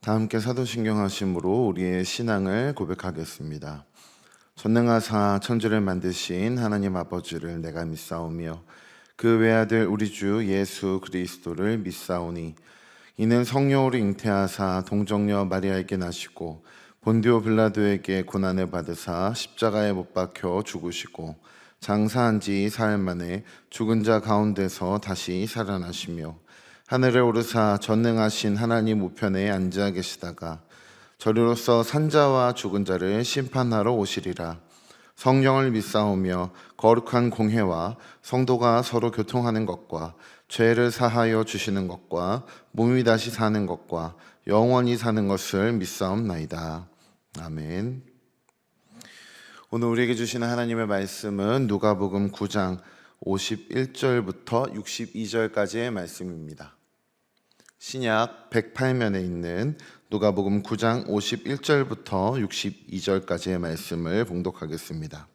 다 함께 사도신경 하심으로 우리의 신앙을 고백하겠습니다. 전능하사 천지를 만드신 하나님 아버지를 내가 믿사오며 그 외아들 우리 주 예수 그리스도를 믿사오니 이는 성령으로 잉태하사 동정녀 마리아에게 나시고 본디오 빌라도에게 고난을 받으사 십자가에 못 박혀 죽으시고 장사한 지 사흘 만에 죽은 자 가운데서 다시 살아나시며 하늘에 오르사 전능하신 하나님 우편에 앉아 계시다가 저리로서 산자와 죽은 자를 심판하러 오시리라. 성령을 믿사오며 거룩한 공회와 성도가 서로 교통하는 것과 죄를 사하여 주시는 것과 몸이 다시 사는 것과 영원히 사는 것을 믿사옵나이다. 아멘. 오늘 우리에게 주시는 하나님의 말씀은 누가복음 9장 51절부터 62절까지의 말씀입니다. 신약 108면에 있는 누가복음 9장 51절부터 62절까지의 말씀을 봉독하겠습니다.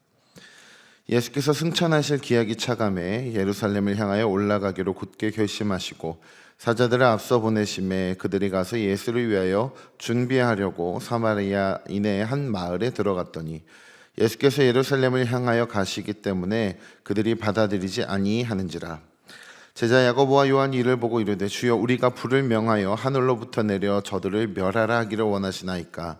예수께서 승천하실 기약이 차감해 예루살렘을 향하여 올라가기로 굳게 결심하시고 사자들을 앞서 보내심에 그들이 가서 예수를 위하여 준비하려고 사마리아 이내의 한 마을에 들어갔더니 예수께서 예루살렘을 향하여 가시기 때문에 그들이 받아들이지 아니하는지라 제자 야고보와 요한이 이를 보고 이르되 주여 우리가 불을 명하여 하늘로부터 내려 저들을 멸하라 하기를 원하시나이까?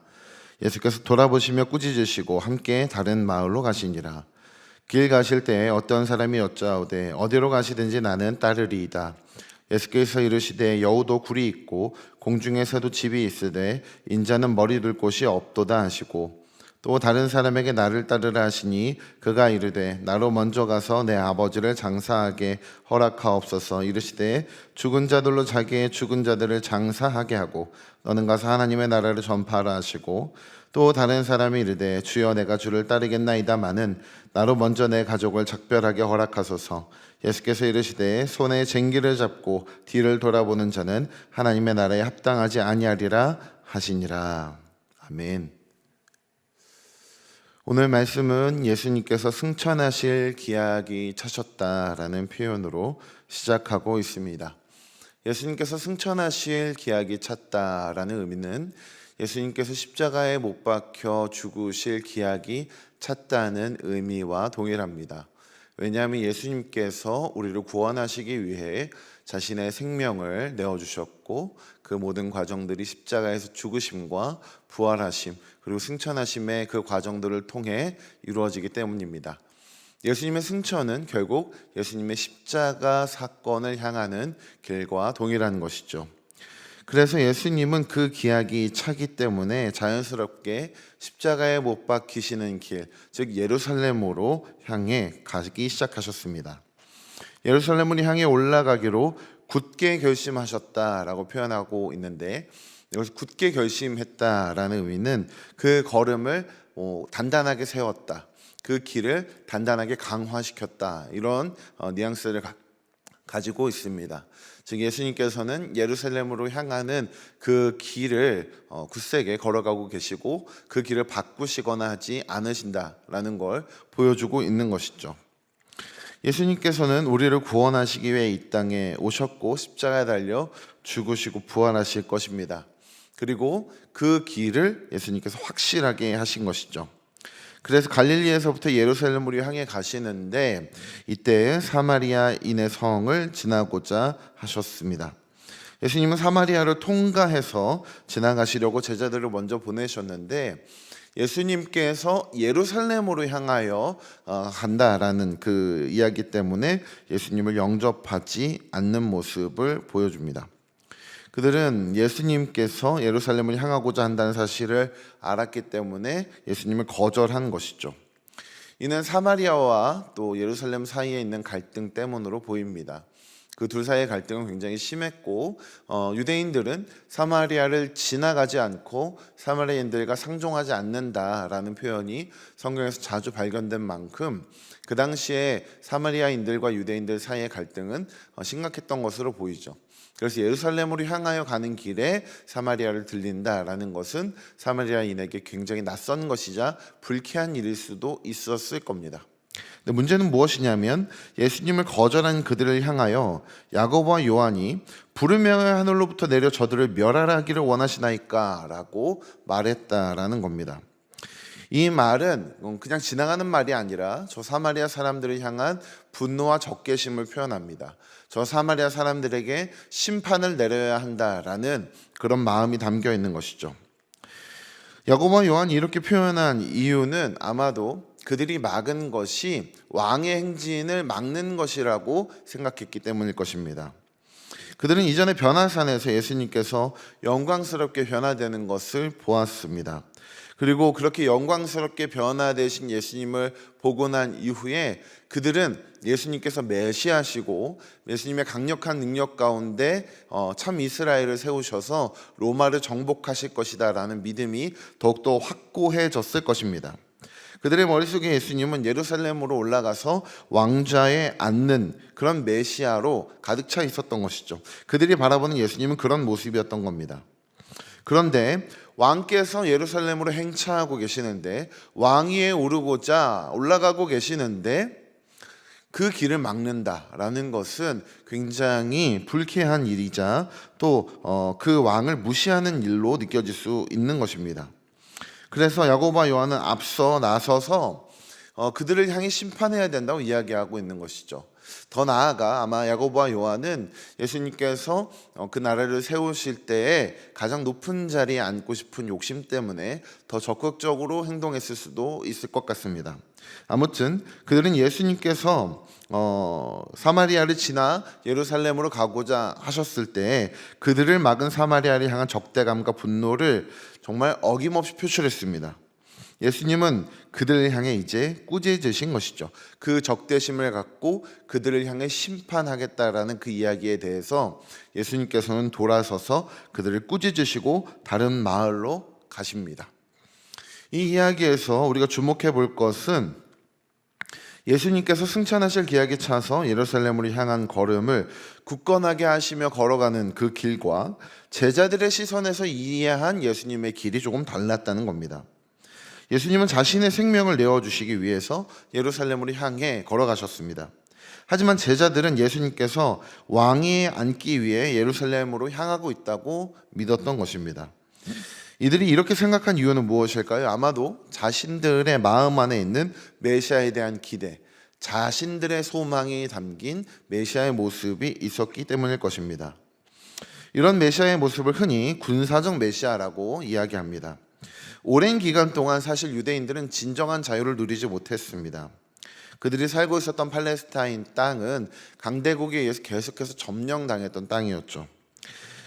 예수께서 돌아보시며 꾸짖으시고 함께 다른 마을로 가시니라. 길 가실 때에 어떤 사람이 여짜오되 어디로 가시든지 나는 따르리이다. 예수께서 이르시되 여우도 굴이 있고 공중에서도 집이 있으되 인자는 머리 둘 곳이 없도다 하시고 또 다른 사람에게 나를 따르라 하시니 그가 이르되 나로 먼저 가서 내 아버지를 장사하게 허락하옵소서. 이르시되 죽은 자들로 자기의 죽은 자들을 장사하게 하고 너는 가서 하나님의 나라를 전파하라 하시고 또 다른 사람이 이르되 주여 내가 주를 따르겠나이다마는 나로 먼저 내 가족을 작별하게 허락하소서. 예수께서 이르시되 손에 쟁기를 잡고 뒤를 돌아보는 자는 하나님의 나라에 합당하지 아니하리라 하시니라. 아멘. 오늘 말씀은 예수님께서 승천하실 기약이 차셨다라는 표현으로 시작하고 있습니다. 예수님께서 승천하실 기약이 찼다라는 의미는 예수님께서 십자가에 못 박혀 죽으실 기약이 찼다는 의미와 동일합니다. 왜냐하면 예수님께서 우리를 구원하시기 위해 자신의 생명을 내어주셨고 그 모든 과정들이 십자가에서 죽으심과 부활하심 그리고 승천하심의 그 과정들을 통해 이루어지기 때문입니다. 예수님의 승천은 결국 예수님의 십자가 사건을 향하는 길과 동일한 것이죠. 그래서 예수님은 그 기약이 차기 때문에 자연스럽게 십자가에 못 박히시는 길, 즉 예루살렘으로 향해 가기 시작하셨습니다. 예루살렘을 향해 올라가기로 굳게 결심하셨다라고 표현하고 있는데 여기서 굳게 결심했다라는 의미는 그 걸음을 어, 단단하게 세웠다. 그 길을 단단하게 강화시켰다. 이런 어, 뉘앙스를 가, 가지고 있습니다. 즉 예수님께서는 예루살렘으로 향하는 그 길을 어, 굳세게 걸어가고 계시고 그 길을 바꾸시거나 하지 않으신다라는 걸 보여주고 있는 것이죠. 예수님께서는 우리를 구원하시기 위해 이 땅에 오셨고 십자가에 달려 죽으시고 부활하실 것입니다. 그리고 그 길을 예수님께서 확실하게 하신 것이죠. 그래서 갈릴리에서부터 예루살렘으로 향해 가시는데 이때 사마리아인의 성을 지나고자 하셨습니다. 예수님은 사마리아를 통과해서 지나가시려고 제자들을 먼저 보내셨는데 예수님께서 예루살렘으로 향하여 어, 간다라는 그 이야기 때문에 예수님을 영접하지 않는 모습을 보여줍니다. 그들은 예수님께서 예루살렘을 향하고자 한다는 사실을 알았기 때문에 예수님을 거절한 것이죠. 이는 사마리아와 또 예루살렘 사이에 있는 갈등 때문으로 보입니다. 그 둘 사이의 갈등은 굉장히 심했고 어, 유대인들은 사마리아를 지나가지 않고 사마리아인들과 상종하지 않는다라는 표현이 성경에서 자주 발견된 만큼 그 당시에 사마리아인들과 유대인들 사이의 갈등은 어, 심각했던 것으로 보이죠. 그래서 예루살렘으로 향하여 가는 길에 사마리아를 들린다라는 것은 사마리아인에게 굉장히 낯선 것이자 불쾌한 일일 수도 있었을 겁니다. 근데 문제는 무엇이냐면 예수님을 거절한 그들을 향하여 야고보와 요한이 부르명의 하늘로부터 내려 저들을 멸하라기를 원하시나이까라고 말했다라는 겁니다. 이 말은 그냥 지나가는 말이 아니라 저 사마리아 사람들을 향한 분노와 적개심을 표현합니다. 저 사마리아 사람들에게 심판을 내려야 한다라는 그런 마음이 담겨 있는 것이죠. 야고보와 요한이 이렇게 표현한 이유는 아마도 그들이 막은 것이 왕의 행진을 막는 것이라고 생각했기 때문일 것입니다. 그들은 이전에 변화산에서 예수님께서 영광스럽게 변화되는 것을 보았습니다. 그리고 그렇게 영광스럽게 변화되신 예수님을 보고 난 이후에 그들은 예수님께서 메시아시고 예수님의 강력한 능력 가운데 어, 참 이스라엘을 세우셔서 로마를 정복하실 것이다라는 믿음이 더욱더 확고해졌을 것입니다. 그들의 머릿속에 예수님은 예루살렘으로 올라가서 왕좌에 앉는 그런 메시아로 가득 차 있었던 것이죠. 그들이 바라보는 예수님은 그런 모습이었던 겁니다. 그런데 왕께서 예루살렘으로 행차하고 계시는데 왕위에 오르고자 올라가고 계시는데 그 길을 막는다라는 것은 굉장히 불쾌한 일이자 또 그 왕을 무시하는 일로 느껴질 수 있는 것입니다. 그래서 야고보와 요한은 앞서 나서서 어, 그들을 향해 심판해야 된다고 이야기하고 있는 것이죠. 더 나아가 아마 야고보와 요한은 예수님께서 어, 그 나라를 세우실 때에 가장 높은 자리에 앉고 싶은 욕심 때문에 더 적극적으로 행동했을 수도 있을 것 같습니다. 아무튼 그들은 예수님께서 어, 사마리아를 지나 예루살렘으로 가고자 하셨을 때 그들을 막은 사마리아를 향한 적대감과 분노를 정말 어김없이 표출했습니다. 예수님은 그들을 향해 이제 꾸짖으신 것이죠. 그 적대심을 갖고 그들을 향해 심판하겠다라는 그 이야기에 대해서 예수님께서는 돌아서서 그들을 꾸짖으시고 다른 마을로 가십니다. 이 이야기에서 우리가 주목해 볼 것은 예수님께서 승천하실 기약에 차서 예루살렘으로 향한 걸음을 굳건하게 하시며 걸어가는 그 길과 제자들의 시선에서 이해한 예수님의 길이 조금 달랐다는 겁니다. 예수님은 자신의 생명을 내어주시기 위해서 예루살렘으로 향해 걸어가셨습니다. 하지만 제자들은 예수님께서 왕위에 앉기 위해 예루살렘으로 향하고 있다고 믿었던 것입니다. 이들이 이렇게 생각한 이유는 무엇일까요? 아마도 자신들의 마음 안에 있는 메시아에 대한 기대, 자신들의 소망이 담긴 메시아의 모습이 있었기 때문일 것입니다. 이런 메시아의 모습을 흔히 군사적 메시아라고 이야기합니다. 오랜 기간 동안 사실 유대인들은 진정한 자유를 누리지 못했습니다. 그들이 살고 있었던 팔레스타인 땅은 강대국에 의해서 계속해서 점령당했던 땅이었죠.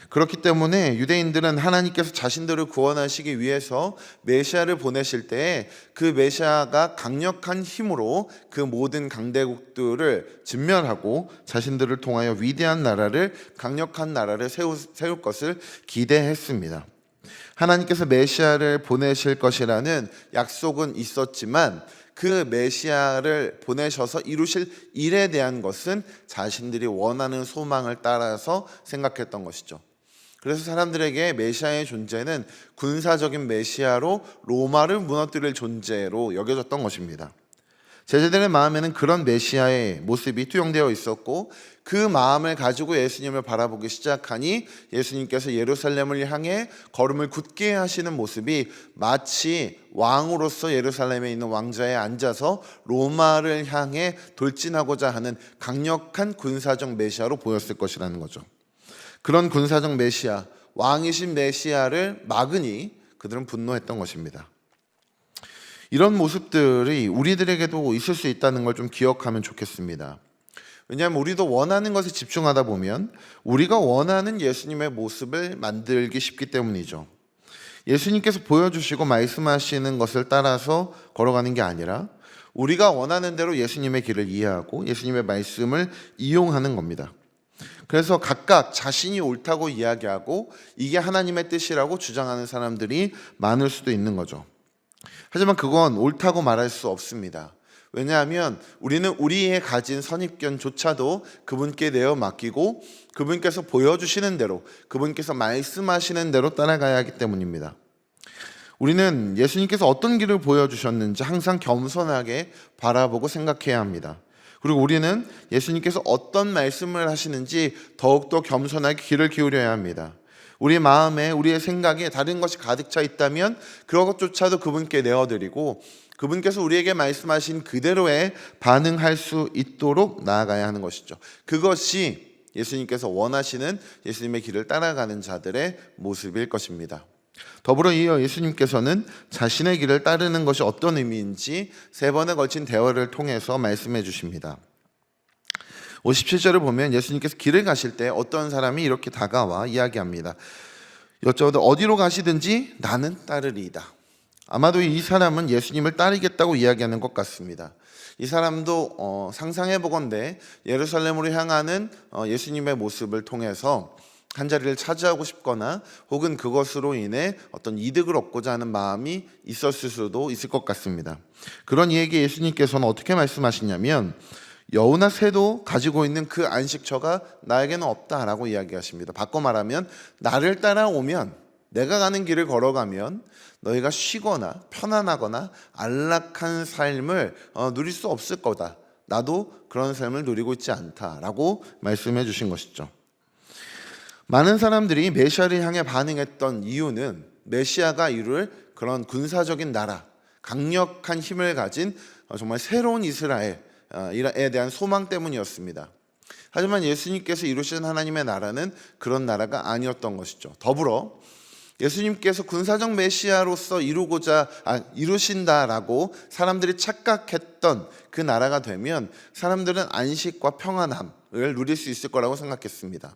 그렇기 때문에 유대인들은 하나님께서 자신들을 구원하시기 위해서 메시아를 보내실 때그 메시아가 강력한 힘으로 그 모든 강대국들을 진멸하고 자신들을 통하여 위대한 나라를 강력한 나라를 세우, 세울 것을 기대했습니다. 하나님께서 메시아를 보내실 것이라는 약속은 있었지만 그 메시아를 보내셔서 이루실 일에 대한 것은 자신들이 원하는 소망을 따라서 생각했던 것이죠. 그래서 사람들에게 메시아의 존재는 군사적인 메시아로 로마를 무너뜨릴 존재로 여겨졌던 것입니다. 제자들의 마음에는 그런 메시아의 모습이 투영되어 있었고 그 마음을 가지고 예수님을 바라보기 시작하니 예수님께서 예루살렘을 향해 걸음을 굳게 하시는 모습이 마치 왕으로서 예루살렘에 있는 왕좌에 앉아서 로마를 향해 돌진하고자 하는 강력한 군사적 메시아로 보였을 것이라는 거죠. 그런 군사적 메시아, 왕이신 메시아를 막으니 그들은 분노했던 것입니다. 이런 모습들이 우리들에게도 있을 수 있다는 걸 좀 기억하면 좋겠습니다. 왜냐하면 우리도 원하는 것에 집중하다 보면 우리가 원하는 예수님의 모습을 만들기 쉽기 때문이죠. 예수님께서 보여주시고 말씀하시는 것을 따라서 걸어가는 게 아니라 우리가 원하는 대로 예수님의 길을 이해하고 예수님의 말씀을 이용하는 겁니다. 그래서 각각 자신이 옳다고 이야기하고 이게 하나님의 뜻이라고 주장하는 사람들이 많을 수도 있는 거죠. 하지만 그건 옳다고 말할 수 없습니다. 왜냐하면 우리는 우리의 가진 선입견조차도 그분께 내어 맡기고 그분께서 보여주시는 대로 그분께서 말씀하시는 대로 따라가야 하기 때문입니다. 우리는 예수님께서 어떤 길을 보여주셨는지 항상 겸손하게 바라보고 생각해야 합니다. 그리고 우리는 예수님께서 어떤 말씀을 하시는지 더욱더 겸손하게 귀를 기울여야 합니다. 우리 마음에 우리의 생각에 다른 것이 가득 차 있다면 그것조차도 그분께 내어드리고 그분께서 우리에게 말씀하신 그대로의 반응할 수 있도록 나아가야 하는 것이죠. 그것이 예수님께서 원하시는 예수님의 길을 따라가는 자들의 모습일 것입니다. 더불어 이어 예수님께서는 자신의 길을 따르는 것이 어떤 의미인지 세 번에 걸친 대화를 통해서 말씀해 주십니다. 57절을 보면 예수님께서 길을 가실 때 어떤 사람이 이렇게 다가와 이야기합니다. 여쭤도 어디로 가시든지 나는 따르리이다. 아마도 이 사람은 예수님을 따르겠다고 이야기하는 것 같습니다. 이 사람도 어, 상상해 보건대 예루살렘으로 향하는 어, 예수님의 모습을 통해서 한 자리를 차지하고 싶거나 혹은 그것으로 인해 어떤 이득을 얻고자 하는 마음이 있었을 수도 있을 것 같습니다. 그런 이에게 예수님께서는 어떻게 말씀하시냐면 여우나 새도 가지고 있는 그 안식처가 나에게는 없다라고 이야기하십니다. 바꿔 말하면 나를 따라오면 내가 가는 길을 걸어가면 너희가 쉬거나 편안하거나 안락한 삶을 어, 누릴 수 없을 거다. 나도 그런 삶을 누리고 있지 않다라고 말씀해 주신 것이죠. 많은 사람들이 메시아를 향해 반응했던 이유는 메시아가 이룰 그런 군사적인 나라, 강력한 힘을 가진 어, 정말 새로운 이스라엘에 대한 소망 때문이었습니다. 하지만 예수님께서 이루신 하나님의 나라는 그런 나라가 아니었던 것이죠. 더불어 예수님께서 군사적 메시아로서 이루고자 아, 이루신다라고 사람들이 착각했던 그 나라가 되면 사람들은 안식과 평안함을 누릴 수 있을 거라고 생각했습니다.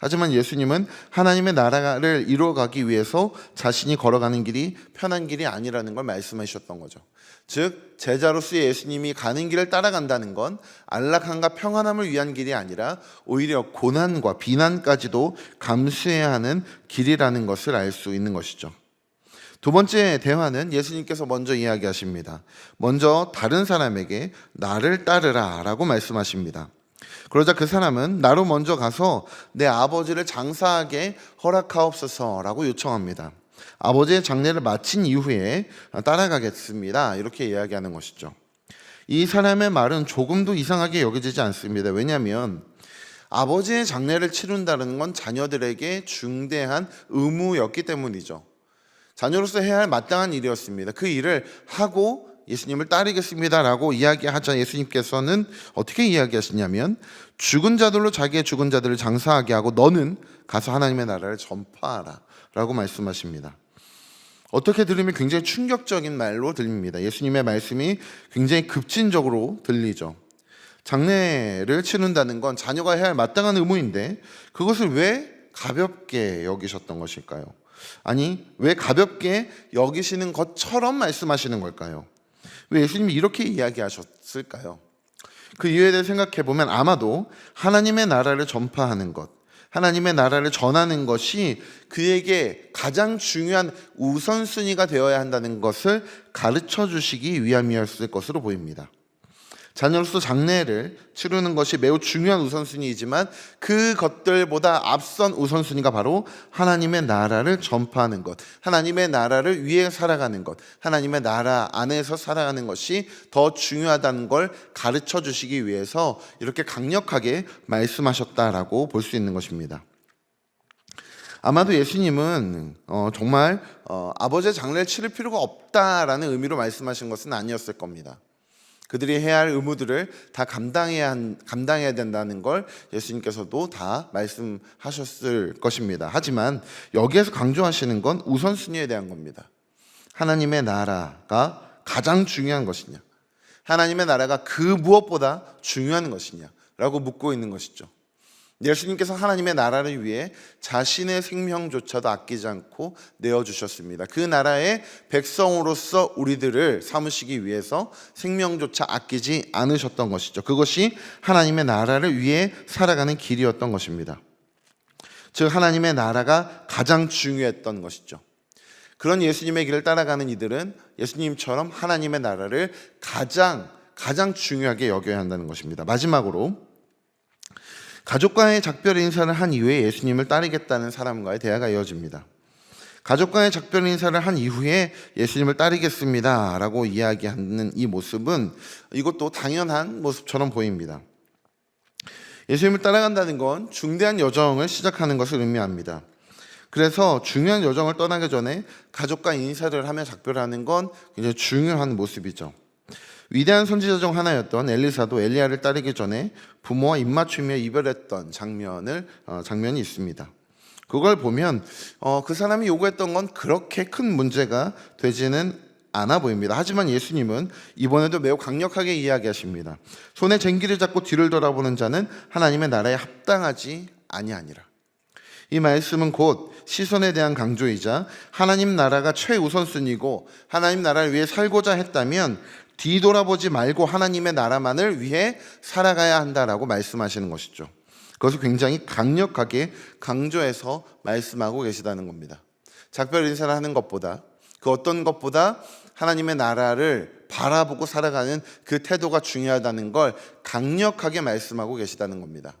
하지만 예수님은 하나님의 나라를 이루어가기 위해서 자신이 걸어가는 길이 편한 길이 아니라는 걸 말씀하셨던 거죠. 즉 제자로서 예수님이 가는 길을 따라간다는 건 안락함과 평안함을 위한 길이 아니라 오히려 고난과 비난까지도 감수해야 하는 길이라는 것을 알 수 있는 것이죠. 두 번째 대화는 예수님께서 먼저 이야기하십니다. 먼저 다른 사람에게 나를 따르라 라고 말씀하십니다. 그러자 그 사람은 나로 먼저 가서 내 아버지를 장사하게 허락하옵소서라고 요청합니다. 아버지의 장례를 마친 이후에 따라가겠습니다. 이렇게 이야기하는 것이죠. 이 사람의 말은 조금도 이상하게 여겨지지 않습니다. 왜냐하면 아버지의 장례를 치른다는 건 자녀들에게 중대한 의무였기 때문이죠. 자녀로서 해야 할 마땅한 일이었습니다. 그 일을 하고 예수님을 따르겠습니다라고 이야기하자 예수님께서는 어떻게 이야기하시냐면 죽은 자들로 자기의 죽은 자들을 장사하게 하고 너는 가서 하나님의 나라를 전파하라라고 말씀하십니다. 어떻게 들으면 굉장히 충격적인 말로 들립니다. 예수님의 말씀이 굉장히 급진적으로 들리죠. 장례를 치른다는 건 자녀가 해야 할 마땅한 의무인데 그것을 왜 가볍게 여기셨던 것일까요? 아니, 왜 가볍게 여기시는 것처럼 말씀하시는 걸까요? 왜 예수님이 이렇게 이야기하셨을까요? 그 이유에 대해 생각해 보면 아마도 하나님의 나라를 전파하는 것, 하나님의 나라를 전하는 것이 그에게 가장 중요한 우선순위가 되어야 한다는 것을 가르쳐 주시기 위함이었을 것으로 보입니다. 자녀로서 장례를 치르는 것이 매우 중요한 우선순위이지만 그것들보다 앞선 우선순위가 바로 하나님의 나라를 전파하는 것, 하나님의 나라를 위해 살아가는 것, 하나님의 나라 안에서 살아가는 것이 더 중요하다는 걸 가르쳐 주시기 위해서 이렇게 강력하게 말씀하셨다라고 볼 수 있는 것입니다. 아마도 예수님은 어, 정말 어, 아버지의 장례를 치를 필요가 없다라는 의미로 말씀하신 것은 아니었을 겁니다. 그들이 해야 할 의무들을 다 감당해야, 한, 감당해야 된다는 걸 예수님께서도 다 말씀하셨을 것입니다. 하지만 여기에서 강조하시는 건 우선순위에 대한 겁니다. 하나님의 나라가 가장 중요한 것이냐? 하나님의 나라가 그 무엇보다 중요한 것이냐? 라고 묻고 있는 것이죠. 예수님께서 하나님의 나라를 위해 자신의 생명조차도 아끼지 않고 내어주셨습니다. 그 나라의 백성으로서 우리들을 삼으시기 위해서 생명조차 아끼지 않으셨던 것이죠. 그것이 하나님의 나라를 위해 살아가는 길이었던 것입니다. 즉, 하나님의 나라가 가장 중요했던 것이죠. 그런 예수님의 길을 따라가는 이들은 예수님처럼 하나님의 나라를 가장, 가장 중요하게 여겨야 한다는 것입니다. 마지막으로, 가족과의 작별 인사를 한 이후에 예수님을 따르겠다는 사람과의 대화가 이어집니다. 가족 간의 작별 인사를 한 이후에 예수님을 따르겠습니다 라고 이야기하는 이 모습은 이것도 당연한 모습처럼 보입니다. 예수님을 따라간다는 건 중대한 여정을 시작하는 것을 의미합니다. 그래서 중요한 여정을 떠나기 전에 가족과 인사를 하며 작별하는 건 굉장히 중요한 모습이죠. 위대한 선지자 중 하나였던 엘리사도 엘리야를 따르기 전에 부모와 입맞추며 이별했던 장면을 어, 장면이 있습니다. 그걸 보면 어, 그 사람이 요구했던 건 그렇게 큰 문제가 되지는 않아 보입니다. 하지만 예수님은 이번에도 매우 강력하게 이야기하십니다. 손에 쟁기를 잡고 뒤를 돌아보는 자는 하나님의 나라에 합당하지 아니하니라. 이 말씀은 곧 시선에 대한 강조이자 하나님 나라가 최우선순위고 하나님 나라를 위해 살고자 했다면 뒤돌아보지 말고 하나님의 나라만을 위해 살아가야 한다라고 말씀하시는 것이죠. 그것을 굉장히 강력하게 강조해서 말씀하고 계시다는 겁니다. 작별 인사를 하는 것보다 그 어떤 것보다 하나님의 나라를 바라보고 살아가는 그 태도가 중요하다는 걸 강력하게 말씀하고 계시다는 겁니다.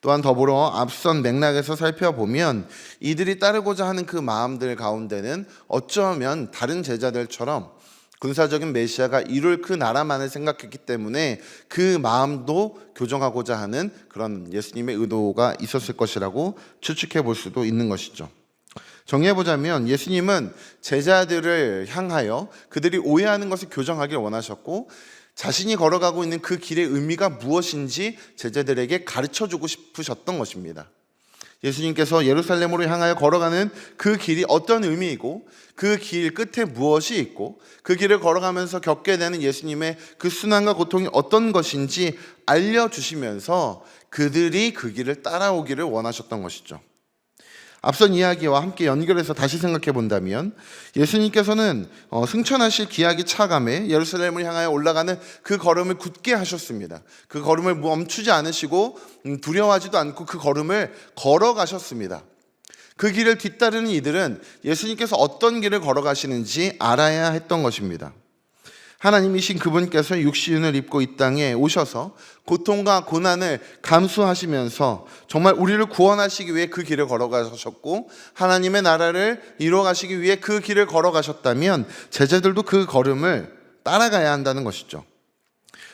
또한 더불어 앞선 맥락에서 살펴보면 이들이 따르고자 하는 그 마음들 가운데는 어쩌면 다른 제자들처럼 군사적인 메시아가 이룰 그 나라만을 생각했기 때문에 그 마음도 교정하고자 하는 그런 예수님의 의도가 있었을 것이라고 추측해 볼 수도 있는 것이죠. 정리해 보자면 예수님은 제자들을 향하여 그들이 오해하는 것을 교정하길 원하셨고 자신이 걸어가고 있는 그 길의 의미가 무엇인지 제자들에게 가르쳐 주고 싶으셨던 것입니다. 예수님께서 예루살렘으로 향하여 걸어가는 그 길이 어떤 의미이고 그 길 끝에 무엇이 있고 그 길을 걸어가면서 겪게 되는 예수님의 그 순환과 고통이 어떤 것인지 알려주시면서 그들이 그 길을 따라오기를 원하셨던 것이죠. 앞선 이야기와 함께 연결해서 다시 생각해 본다면 예수님께서는 어, 승천하실 기약이 차감해 예루살렘을 향하여 올라가는 그 걸음을 굳게 하셨습니다. 그 걸음을 멈추지 않으시고 음, 두려워하지도 않고 그 걸음을 걸어가셨습니다. 그 길을 뒤따르는 이들은 예수님께서 어떤 길을 걸어가시는지 알아야 했던 것입니다. 하나님이신 그분께서 육신을 입고 이 땅에 오셔서 고통과 고난을 감수하시면서 정말 우리를 구원하시기 위해 그 길을 걸어가셨고 하나님의 나라를 이루어가시기 위해 그 길을 걸어가셨다면 제자들도 그 걸음을 따라가야 한다는 것이죠.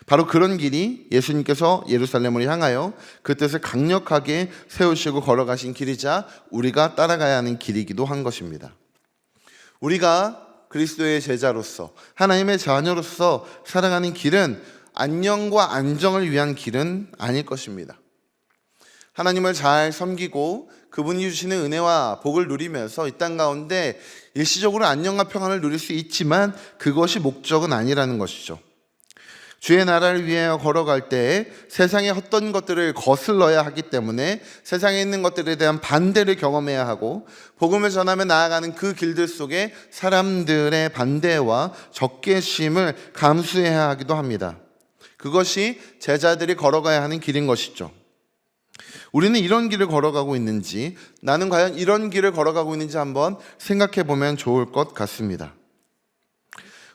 바로 그런 길이 예수님께서 예루살렘을 향하여 그 뜻을 강력하게 세우시고 걸어가신 길이자 우리가 따라가야 하는 길이기도 한 것입니다. 우리가 그리스도의 제자로서 하나님의 자녀로서 살아가는 길은 안녕과 안정을 위한 길은 아닐 것입니다. 하나님을 잘 섬기고 그분이 주시는 은혜와 복을 누리면서 이 땅 가운데 일시적으로 안녕과 평안을 누릴 수 있지만 그것이 목적은 아니라는 것이죠. 주의 나라를 위하여 걸어갈 때 세상의 헛된 것들을 거슬러야 하기 때문에 세상에 있는 것들에 대한 반대를 경험해야 하고 복음을 전하며 나아가는 그 길들 속에 사람들의 반대와 적개심을 감수해야 하기도 합니다. 그것이 제자들이 걸어가야 하는 길인 것이죠. 우리는 이런 길을 걸어가고 있는지, 나는 과연 이런 길을 걸어가고 있는지 한번 생각해 보면 좋을 것 같습니다.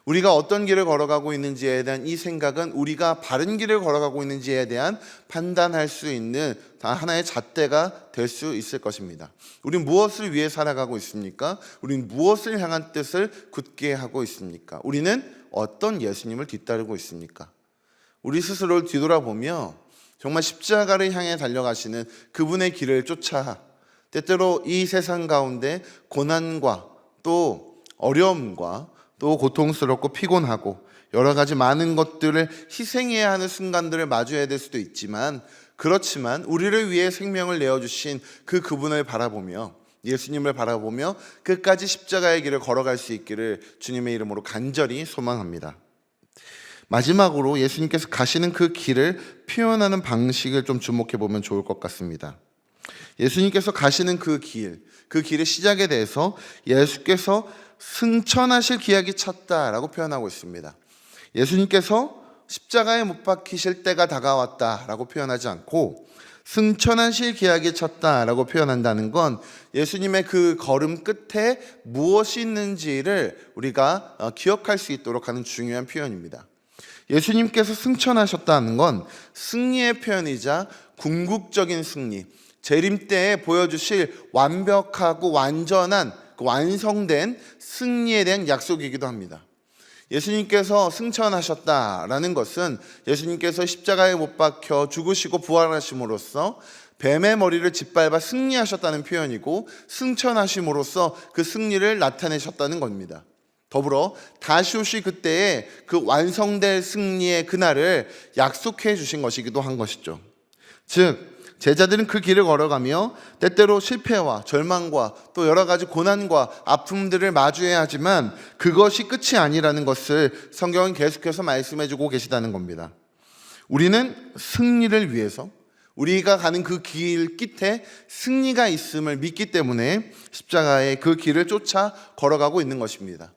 우리가 어떤 길을 걸어가고 있는지에 대한 이 생각은 우리가 바른 길을 걸어가고 있는지에 대한 판단할 수 있는 하나의 잣대가 될 수 있을 것입니다. 우리는 무엇을 위해 살아가고 있습니까? 우리는 무엇을 향한 뜻을 굳게 하고 있습니까? 우리는 어떤 예수님을 뒤따르고 있습니까? 우리 스스로를 뒤돌아보며 정말 십자가를 향해 달려가시는 그분의 길을 쫓아 때때로 이 세상 가운데 고난과 또 어려움과 또 고통스럽고 피곤하고 여러 가지 많은 것들을 희생해야 하는 순간들을 마주해야 될 수도 있지만 그렇지만 우리를 위해 생명을 내어주신 그 그분을 바라보며 예수님을 바라보며 끝까지 십자가의 길을 걸어갈 수 있기를 주님의 이름으로 간절히 소망합니다. 마지막으로 예수님께서 가시는 그 길을 표현하는 방식을 좀 주목해 보면 좋을 것 같습니다. 예수님께서 가시는 그 길, 그 길의 시작에 대해서 예수께서 승천하실 기약이 찼다라고 표현하고 있습니다. 예수님께서 십자가에 못 박히실 때가 다가왔다라고 표현하지 않고 승천하실 기약이 찼다라고 표현한다는 건 예수님의 그 걸음 끝에 무엇이 있는지를 우리가 어, 기억할 수 있도록 하는 중요한 표현입니다. 예수님께서 승천하셨다는 건 승리의 표현이자 궁극적인 승리, 재림 때에 보여주실 완벽하고 완전한 그 완성된 승리에 대한 약속이기도 합니다. 예수님께서 승천하셨다라는 것은 예수님께서 십자가에 못 박혀 죽으시고 부활하심으로써 뱀의 머리를 짓밟아 승리하셨다는 표현이고 승천하심으로써 그 승리를 나타내셨다는 겁니다. 더불어 다시 오실 그때에 그 완성될 승리의 그날을 약속해 주신 것이기도 한 것이죠. 즉 제자들은 그 길을 걸어가며 때때로 실패와 절망과 또 여러 가지 고난과 아픔들을 마주해야 하지만 그것이 끝이 아니라는 것을 성경은 계속해서 말씀해 주고 계시다는 겁니다. 우리는 승리를 위해서 우리가 가는 그 길 끝에 승리가 있음을 믿기 때문에 십자가의 그 길을 쫓아 걸어가고 있는 것입니다.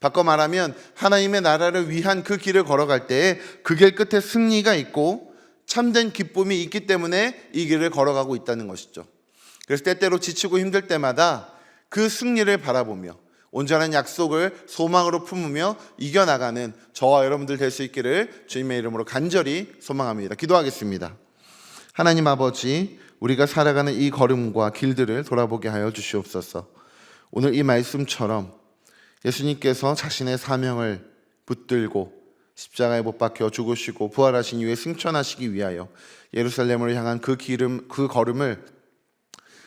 바꿔 말하면 하나님의 나라를 위한 그 길을 걸어갈 때에 그 길 끝에 승리가 있고 참된 기쁨이 있기 때문에 이 길을 걸어가고 있다는 것이죠. 그래서 때때로 지치고 힘들 때마다 그 승리를 바라보며 온전한 약속을 소망으로 품으며 이겨나가는 저와 여러분들 될 수 있기를 주님의 이름으로 간절히 소망합니다. 기도하겠습니다. 하나님 아버지, 우리가 살아가는 이 걸음과 길들을 돌아보게 하여 주시옵소서. 오늘 이 말씀처럼 예수님께서 자신의 사명을 붙들고 십자가에 못 박혀 죽으시고 부활하신 이후에 승천하시기 위하여 예루살렘으로 향한 그 기름 그 걸음을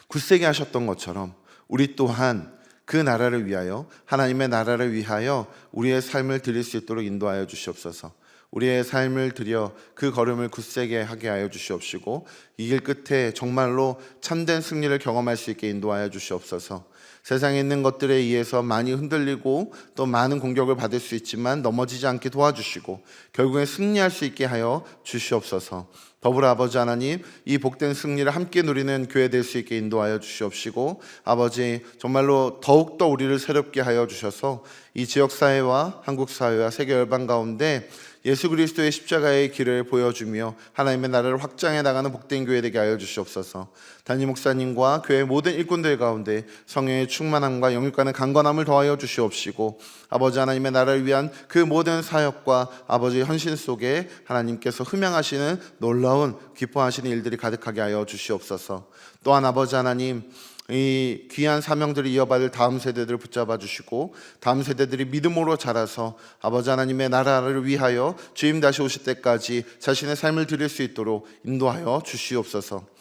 굳세게 하셨던 것처럼 우리 또한 그 나라를 위하여 하나님의 나라를 위하여 우리의 삶을 드릴 수 있도록 인도하여 주시옵소서. 우리의 삶을 들여 그 걸음을 굳세게 하게 하여 주시옵시고 이 길 끝에 정말로 참된 승리를 경험할 수 있게 인도하여 주시옵소서. 세상에 있는 것들에 의해서 많이 흔들리고 또 많은 공격을 받을 수 있지만 넘어지지 않게 도와주시고 결국에 승리할 수 있게 하여 주시옵소서. 더불어 아버지 하나님 이 복된 승리를 함께 누리는 교회 될 수 있게 인도하여 주시옵시고 아버지 정말로 더욱더 우리를 새롭게 하여 주셔서 이 지역 사회와 한국 사회와 세계 열방 가운데 예수 그리스도의 십자가의 길을 보여주며 하나님의 나라를 확장해 나가는 복된 교회 되게 하여 주시옵소서. 담임 목사님과 교회 모든 일꾼들 가운데 성령의 충만함과 영육간의 강건함을 더하여 주시옵시고 아버지 하나님의 나라를 위한 그 모든 사역과 아버지 헌신 속에 하나님께서 흠양하시는 놀라운 기뻐하시는 일들이 가득하게 하여 주시옵소서. 또한 아버지 하나님 이 귀한 사명들을 이어받을 다음 세대들을 붙잡아 주시고 다음 세대들이 믿음으로 자라서 아버지 하나님의 나라를 위하여 주임 다시 오실 때까지 자신의 삶을 드릴 수 있도록 인도하여 주시옵소서.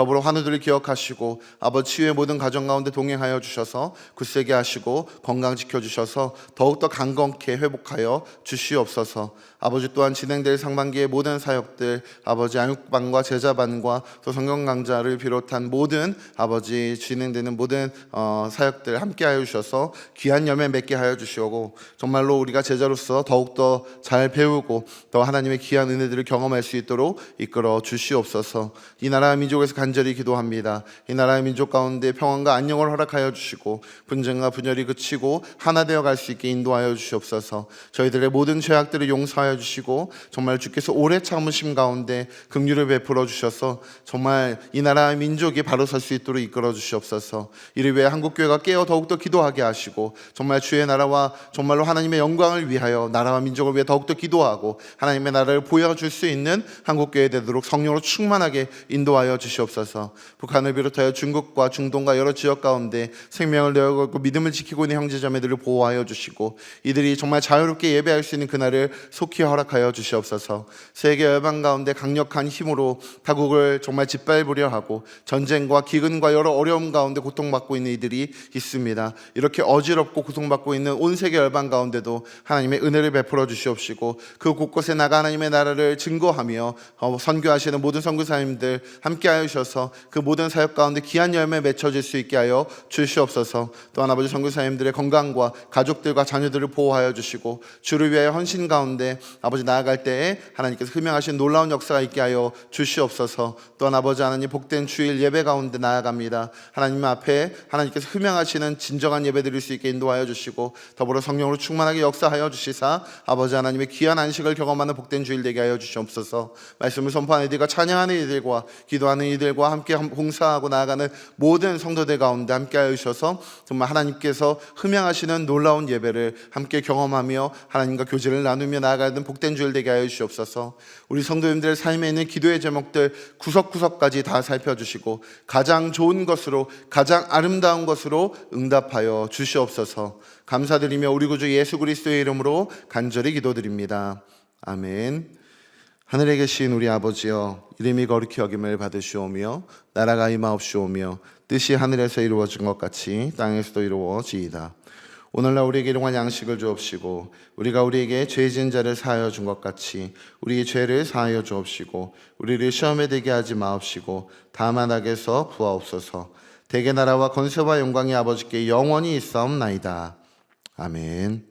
더불어 환우들을 기억하시고 아버지 치유의 모든 가정 가운데 동행하여 주셔서 굳세게 하시고 건강 지켜 주셔서 더욱더 강건케 회복하여 주시옵소서. 아버지 또한 진행될 상반기의 모든 사역들 아버지 양육반과 제자반과 또 성경 강좌를 비롯한 모든 아버지 진행되는 모든 어, 사역들 함께하여 주셔서 귀한 열매 맺게 하여 주시고 정말로 우리가 제자로서 더욱더 잘 배우고 더 하나님의 귀한 은혜들을 경험할 수 있도록 이끌어 주시옵소서. 이 나라 민족에서 간 절히 기도합니다. 이 나라의 민족 가운데 평안과 안녕을 허락하여 주시고 분쟁과 분열이 그치고 하나 되어 갈 수 있게 인도하여 주시옵소서. 저희들의 모든 죄악들을 용서하여 주시고 정말 주께서 오래 참으심 가운데 긍휼을 베풀어 주셔서 정말 이 나라의 민족이 바로 설 수 있도록 이끌어 주시옵소서. 이를 위해 한국 교회가 깨어 더욱더 기도하게 하시고 정말 주의 나라와 정말로 하나님의 영광을 위하여 나라와 민족을 위해 더욱더 기도하고 하나님의 나라를 보여 줄 수 있는 한국 교회 되도록 성령으로 충만하게 인도하여 주시옵소서. 북한을 비롯하여 중국과 중동과 여러 지역 가운데 생명을 내어걸고 믿음을 지키고 있는 형제자매들을 보호하여 주시고 이들이 정말 자유롭게 예배할 수 있는 그날을 속히 허락하여 주시옵소서. 세계 열방 가운데 강력한 힘으로 타국을 정말 짓밟으려 하고 전쟁과 기근과 여러 어려움 가운데 고통받고 있는 이들이 있습니다. 이렇게 어지럽고 고통받고 있는 온 세계 열방 가운데도 하나님의 은혜를 베풀어 주시옵시고 그 곳곳에 나가 하나님의 나라를 증거하며 어, 선교하시는 모든 선교사님들 함께하여 주 셔서 그 모든 사역 가운데 귀한 열매 맺혀질 수 있게 하여 주시옵소서. 또한 아버지 선교사님들의 건강과 가족들과 자녀들을 보호하여 주시고 주를 위하여 헌신 가운데 아버지 나아갈 때에 하나님께서 흠명하신 놀라운 역사가 있게 하여 주시옵소서. 또한 아버지 하나님 복된 주일 예배 가운데 나아갑니다. 하나님 앞에 하나님께서 흠명하시는 진정한 예배 드릴 수 있게 인도하여 주시고 더불어 성령으로 충만하게 역사하여 주시사 아버지 하나님의 귀한 안식을 경험하는 복된 주일 되게 하여 주시옵소서. 말씀을 선포하는 이들과 찬양하는 이들과 기도하는 이들 성도님들과 함께 봉사하고 나아가는 모든 성도들 가운데 함께 하셔서 정말 하나님께서 흠양하시는 놀라운 예배를 함께 경험하며 하나님과 교제를 나누며 나아가는 복된 주일 되게 하여 주시옵소서. 우리 성도님들 삶에 있는 기도의 제목들 구석구석까지 다 살펴주시고 가장 좋은 것으로 가장 아름다운 것으로 응답하여 주시옵소서. 감사드리며 우리 구주 예수 그리스도의 이름으로 간절히 기도드립니다. 아멘. 하늘에 계신 우리 아버지여 이름이 거룩히 여김을 받으시오며 나라가 임하옵시오며 뜻이 하늘에서 이루어진 것 같이 땅에서도 이루어지이다. 오늘날 우리에게 일용할 양식을 주옵시고 우리가 우리에게 죄진 자를 사하여 준 것 같이 우리의 죄를 사하여 주옵시고 우리를 시험에 들게 하지 마옵시고 다만 악에서 부하옵소서 대개 나라와 건세와 영광이 아버지께 영원히 있사옵나이다. 아멘.